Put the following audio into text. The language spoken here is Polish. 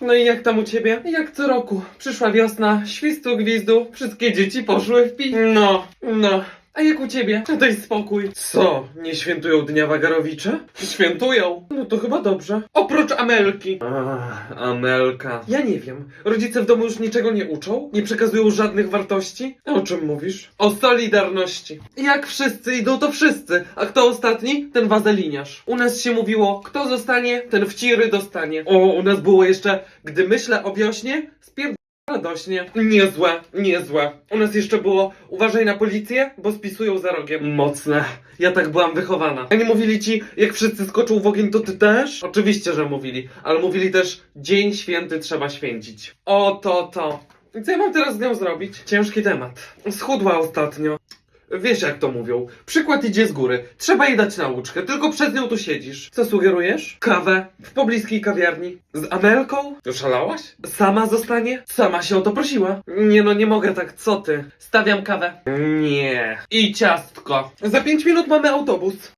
No i jak tam u ciebie? Jak co roku. Przyszła wiosna, świstu gwizdu, wszystkie dzieci poszły w pi... No, no. A jak u ciebie? Daj spokój. Co? Nie świętują Dnia Wagarowicza? Świętują. No to chyba dobrze. Oprócz Amelki. Ach, Amelka. Ja nie wiem. Rodzice w domu już niczego nie uczą? Nie przekazują żadnych wartości? O czym mówisz? O solidarności. Jak wszyscy idą, to wszyscy. A kto ostatni? Ten wazeliniarz. U nas się mówiło, kto zostanie, ten wciry dostanie. O, u nas było jeszcze, gdy myślę o wiośnie, spier... Radośnie. Niezłe, niezłe. U nas jeszcze było uważaj na policję, bo spisują za rogiem. Mocne. Ja tak byłam wychowana. A nie mówili ci, jak wszyscy skoczą w ogień, to ty też? Oczywiście, że mówili, ale mówili też dzień święty trzeba święcić. O to to. I co ja mam teraz z nią zrobić? Ciężki temat. Schudła ostatnio. Wiesz jak to mówią. Przykład idzie z góry. Trzeba jej dać nauczkę, tylko przez nią tu siedzisz. Co sugerujesz? Kawę w pobliskiej kawiarni. Z Amelką? Szalałaś? Sama zostanie? Sama się o to prosiła. Nie no, nie mogę tak, co ty? Stawiam kawę. Nie. I ciastko. Za pięć minut mamy autobus.